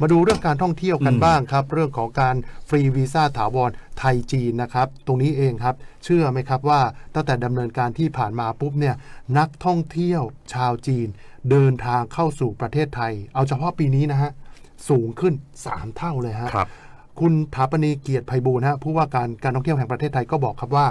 มาดูเรื่องการท่องเที่ยวกันอืมบ้างครับ เรื่องของการฟรีวีซ่าถาวรไทยจีนนะครับ ตรงนี้เองครับ เชื่อไหมครับว่าตั้งแต่ดำเนินการที่ผ่านมาปุ๊บเนี่ยนักท่องเที่ยวชาวจีน เดินทางเข้าสู่ประเทศไทย เอาเฉพาะปีนี้นะฮะสูงขึ้น 3 เท่าเลยฮะครับคุณถาปณีเกียรติไพบูลย์ฮะผู้ว่าการการท่องเที่ยวแห่งประเทศไทยก็บอกครับว่า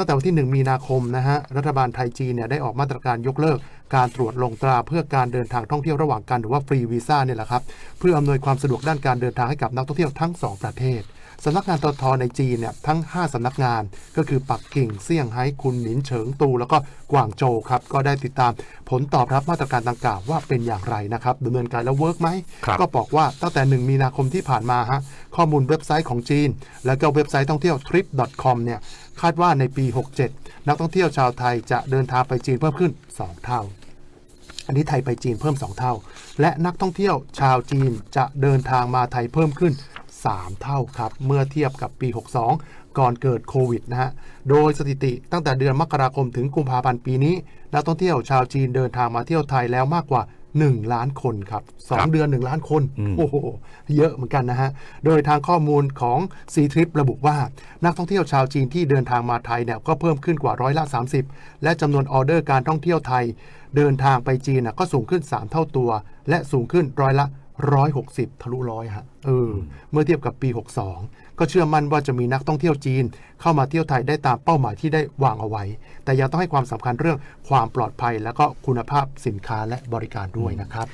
ตั้งแต่วันที่ 1 มีนาคมนะฮะรัฐบาลไทยจีนเนี่ยได้ออกมาตรการยกเลิก การตรวจลงตราเพื่อการเดินทางท่องเที่ยวระหว่างกันหรือว่าฟรีวีซ่าเนี่ยแหละครับเพื่ออำนวยความสะดวกด้านการเดินทางให้กับนักท่องเที่ยวทั้ง 2 ประเทศ สำนักงานตทในจีนเนี่ยทั้ง 5 สำนักงานก็คือปักกิ่งเซี่ยงไฮ้คุนหนินเฉิงตู แล้วก็กวางโจวครับก็ได้ติดตามผลตอบรับมาตรการดังกล่าวว่าเป็นอย่างไรนะครับดำเนินการแล้วเวิร์กไหมครับก็บอกว่าตั้งแต่ 1 มีนาคมที่ผ่านมาฮะข้อมูลเว็บไซต์ของจีน แล้วก็เว็บไซต์ท่องเที่ยว trip.com เนี่ยคาดว่าในปี 67 นักท่องเที่ยวชาวไทยจะเดินทางไปจีนเพิ่มขึ้น 2 เท่าอันนี้ไทยไปจีนเพิ่ม 2 เท่า และนักท่องเที่ยวชาวจีนจะเดินทางมาไทยเพิ่มขึ้น 3 เท่าครับ เมื่อเทียบกับปี 62 ก่อนเกิดโควิดนะฮะ โดยสถิติตั้งแต่เดือนมกราคมถึงกุมภาพันธ์ปีนี้ นักท่องเที่ยวชาวจีนเดินทางมาเที่ยวไทยแล้วมากกว่า 1 ล้านคนครับครั2บเดือน 1 ล้านคนอืมโอ้โห เยอะเหมือนกันนะฮะ โดยทางข้อมูลของ c t r i p ระบุว่า นักท่องเที่ยวชาวจีนที่เดินทางมาไทยเนี่ยก็เพิ่มขึ้นกว่าร้อยละ 30 และจำนวนออเดอร์การท่องเที่ยวไทย เดินทางไปจีนน่ะก็สูงขึ้น 3 เท่าตัว และสูงขึ้นร้อยละ 160ทะลุร้อยฮะเออเมื่อเทียบกับปี 62 ก็เชื่อมั่นว่าจะมีนักท่องเที่ยวจีน เข้ามาเที่ยวไทยได้ตามเป้าหมายที่ได้วางเอาไว้ แต่ยังต้องให้ความสำคัญเรื่องความปลอดภัย และก็คุณภาพสินค้าและบริการด้วยนะครับ